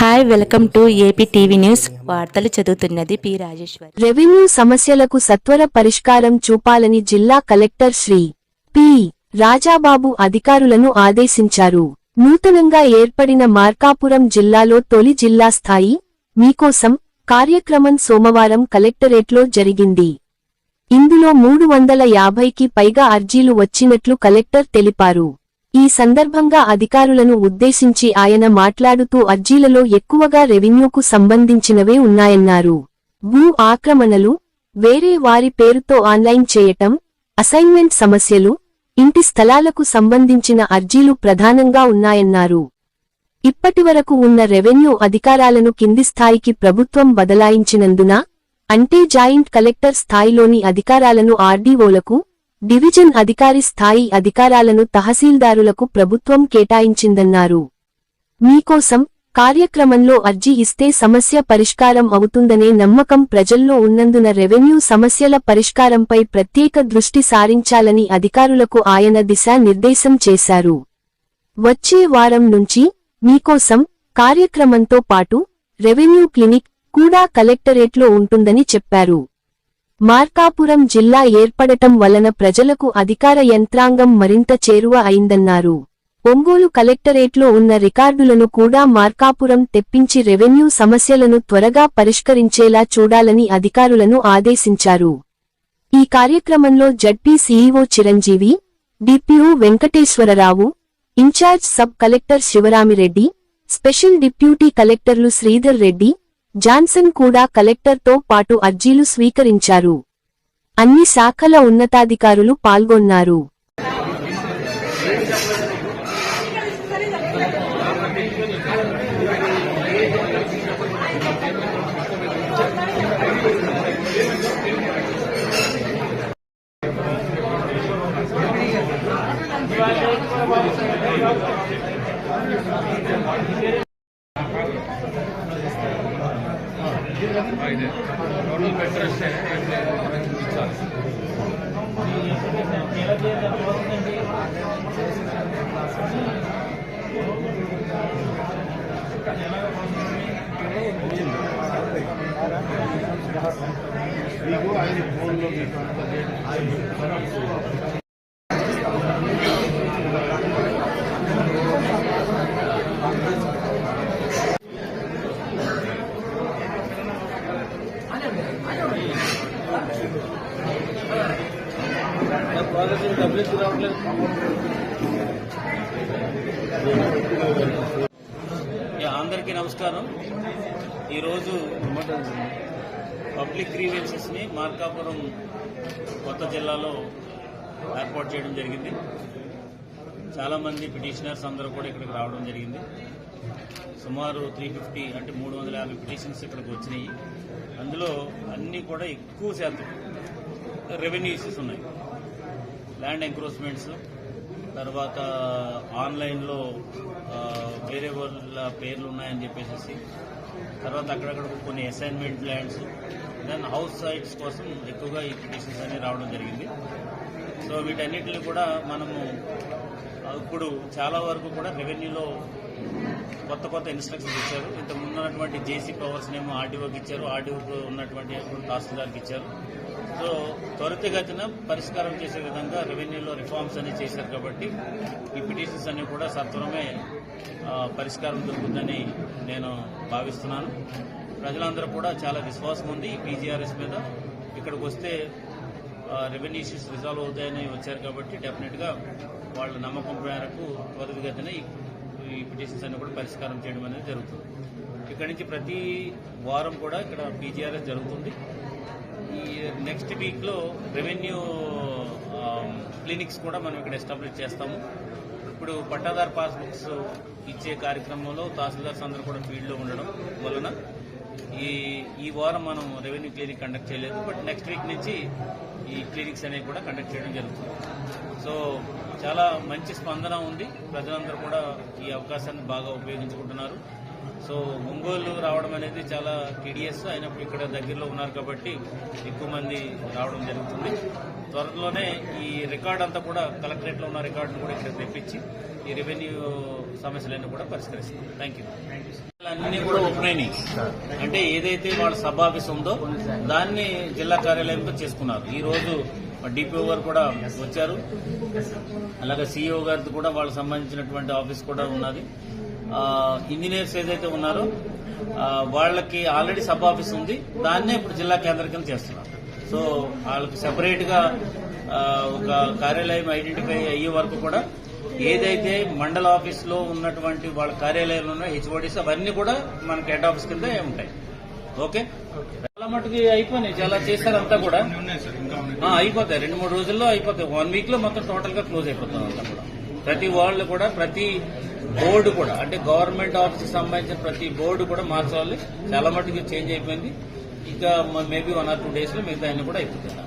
Hi welcome to AP TV news వార్తలు చదువుతున్నది P Rajeshwar. Revenue సమస్యలకు సత్వర పరిష్కారం చూపాలని జిల్లా కలెక్టర్ శ్రీ పి రాజాబాబు అధికారులను ఆదేశించారు. నూతనంగా ఏర్పడిన మార్కాపురం జిల్లాలో తొలి జిల్లా స్థాయి మీకోసం కార్యక్రమం సోమవారం కలెక్టరేట్లో జరిగింది. ఇందులో మూడు వందల యాభైకి పైగా అర్జీలు వచ్చినట్లు కలెక్టర్ తెలిపారు. ఈ సందర్భంగా అధికారులను ఉద్దేశించి ఆయన మాట్లాడుతూ అర్జీలలో ఎక్కువగా రెవెన్యూకు సంబంధించినవే ఉన్నాయన్నారు. భూ ఆక్రమణలు వేరే వారి పేరుతో ఆన్లైన్ చేయటం అసైన్మెంట్ సమస్యలు ఇంటి స్థలాలకు సంబంధించిన అర్జీలు ప్రధానంగా ఉన్నాయన్నారు. ఇప్పటివరకు ఉన్న రెవెన్యూ అధికారాలను కింది స్థాయికి ప్రభుత్వం బదలాయించినందున అంటే జాయింట్ కలెక్టర్ స్థాయిలోని అధికారాలను ఆర్డీఓలకు డివిజన్ అధికారి స్థాయి అధికారాలను తహసీల్దారులకు ప్రభుత్వం కేటాయించిందన్నారు. మీకోసం కార్యక్రమంలో అర్జీ ఇస్తే సమస్య పరిష్కారం అవుతుందనే నమ్మకం ప్రజల్లో ఉన్నందున రెవెన్యూ సమస్యల పరిష్కారంపై ప్రత్యేక దృష్టి సారించాలని అధికారులకు ఆయన దిశానిర్దేశం చేశారు. వచ్చే వారం నుంచి మీకోసం కార్యక్రమంతో పాటు రెవెన్యూ క్లినిక్ కూడా కలెక్టరేట్లో ఉంటుందని చెప్పారు. మార్కాపురం జిల్లా ఏర్పడటం వలన ప్రజలకు అధికార యంత్రాంగం మరింత చేరువ అయిందన్నారు. ఒంగోలు కలెక్టరేట్లో ఉన్న రికార్డులను కూడా మార్కాపురం తెప్పించి రెవెన్యూ సమస్యలను త్వరగా పరిష్కరించేలా చూడాలని అధికారులను ఆదేశించారు. ఈ కార్యక్రమంలో ZP CEO Chiranjeevi DPO Venkateswararao in-charge sub collector Sivaramireddy special deputy కలెక్టర్లు శ్రీధర్ రెడ్డి జాన్సన్ కూడా కలెక్టర్తో పాటు అర్జీలు స్వీకరించారు. అన్ని శాఖల ఉన్నతాధికారులు పాల్గొన్నారు. టోటల్ బెడ్ రెస్ట్ ఇచ్చారు మీకు ఆయన ఫోన్లో మీకు. డబ్బులు రావట్లేదు అందరికీ నమస్కారం. ఈరోజు పబ్లిక్ గ్రీవెన్సెస్ని మార్కాపురం కొత్త జిల్లాలో ఏర్పాటు చేయడం జరిగింది. చాలామంది పిటిషనర్స్ అందరూ కూడా ఇక్కడికి రావడం జరిగింది. సుమారు త్రీ ఫిఫ్టీ అంటే మూడు వందల యాభై పిటిషన్స్ ఇక్కడికి వచ్చినాయి. అందులో అన్నీ కూడా ఎక్కువ శాతం రెవెన్యూ ఇష్యూస్ ఉన్నాయి. ల్యాండ్ ఎంక్రోచ్మెంట్స్ తర్వాత ఆన్లైన్లో వేరే వాళ్ళ పేర్లు ఉన్నాయని చెప్పేసి తర్వాత అక్కడక్కడ కొన్ని assignment lands then house sites కోసం ఎక్కువగా ఈ పిటిషన్స్ అనేవి రావడం జరిగింది. సో వీటన్నిటిని కూడా మనము ఇప్పుడు చాలా వరకు కూడా రెవెన్యూలో కొత్త కొత్త ఇన్స్ట్రక్షన్స్ ఇచ్చారు. ఇంత ముందు ఉన్నటువంటి జేసీ పవర్స్ నేమో ఆర్టీఓకి ఇచ్చారు. ఆర్టీఓకి ఉన్నటువంటి తహసీల్దార్కి ఇచ్చారు. సో త్వరితగతిన పరిష్కారం చేసే విధంగా రెవెన్యూలో రిఫార్మ్స్ అన్ని చేశారు కాబట్టి ఈ పిటిషన్స్ అన్ని కూడా సత్వరమే పరిష్కారం దొరుకుతుందని నేను భావిస్తున్నాను. ప్రజలందరూ కూడా చాలా విశ్వాసం ఉంది ఈ పీజీఆర్ఎస్ మీద. ఇక్కడికి వస్తే రెవెన్యూ ఇష్యూస్ రిజాల్వ్ అవుతాయని వచ్చారు కాబట్టి డెఫినెట్గా వాళ్ళ నమ్మకం మేరకు త్వరితగతిన ఈ పిటిషన్స్ అన్ని కూడా పరిష్కారం చేయడం అనేది జరుగుతుంది. ఇక్కడి నుంచి ప్రతి వారం కూడా ఇక్కడ పీజీఆర్ఎస్ జరుగుతుంది. ఈ నెక్స్ట్ వీక్లో రెవెన్యూ క్లినిక్స్ కూడా మనం ఇక్కడ ఎస్టాబ్లిష్ చేస్తాము. ఇప్పుడు పట్టాదార్ పాస్బుక్స్ ఇచ్చే కార్యక్రమంలో తహసీల్దార్స్ అందరూ కూడా ఫీల్డ్లో ఉండడం వలన ఈ ఈ వారం మనం రెవెన్యూ క్లినిక్ కండక్ట్ చేయలేదు. బట్ నెక్స్ట్ వీక్ నుంచి ఈ క్లినిక్స్ అనేవి కూడా కండక్ట్ చేయడం జరుగుతుంది. సో చాలా మంచి స్పందన ఉంది. ప్రజలందరూ కూడా ఈ అవకాశాన్ని బాగా ఉపయోగించుకుంటున్నారు. సో ఒంగోలు రావడం అనేది చాలా టీడీఎస్ అయినప్పుడు ఇక్కడ దగ్గరలో ఉన్నారు కాబట్టి ఎక్కువ మంది రావడం జరుగుతుంది. త్వరలోనే ఈ రికార్డ్ అంతా కూడా కలెక్టరేట్లో ఉన్న రికార్డును కూడా ఇక్కడ తెప్పించి ఈ రెవెన్యూ సమస్యలన్నీ కూడా పరిష్కరిస్తాం. థ్యాంక్ యూ అన్ని కూడా ఓపెన్ అయినాయి. అంటే ఏదైతే వాళ్ళ సబ్ ఆఫీస్ ఉందో దాన్ని జిల్లా కార్యాలయంలో చేసుకున్నారు. ఈ రోజు డిపిఓ గారు కూడా వచ్చారు. అలాగే సిఇఓ గారిది కూడా వాళ్ళకి సంబంధించినటువంటి ఆఫీస్ కూడా ఉన్నది. ఇంజనీర్స్ ఏదైతే ఉన్నారో వాళ్ళకి ఆల్రెడీ సబ్ ఆఫీస్ ఉంది. దాన్నే ఇప్పుడు జిల్లా కేంద్ర కింద సో వాళ్ళకి సెపరేట్గా ఒక కార్యాలయం ఐడెంటిఫై అయ్యే వరకు కూడా ఏదైతే మండల ఆఫీస్లో ఉన్నటువంటి వాళ్ళ కార్యాలయంలో ఉన్న హెచ్ఓడిస్ అవన్నీ కూడా మనకి హెడ్ ఆఫీస్ కింద ఉంటాయి. ఓకే? చాలా మటుకు అయిపోయినాయి. చాలా చేశారంతా కూడా. అయిపోతాయి. రెండు మూడు రోజుల్లో అయిపోతాయి. వన్ వీక్లో మొత్తం టోటల్గా క్లోజ్ అయిపోతాం అంతా కూడా. ప్రతి వాళ్ళు కూడా ప్రతి బోర్డు కూడా అంటే గవర్నమెంట్ ఆఫీస్ సంబంధించిన ప్రతి బోర్డు కూడా మార్చాలి. చాలా మటుకు చేంజ్ అయిపోయింది. ఇంకా మేబీ వన్ ఆర్ టూ డేస్లో మిగతా అన్ని కూడా అయిపోతాయి.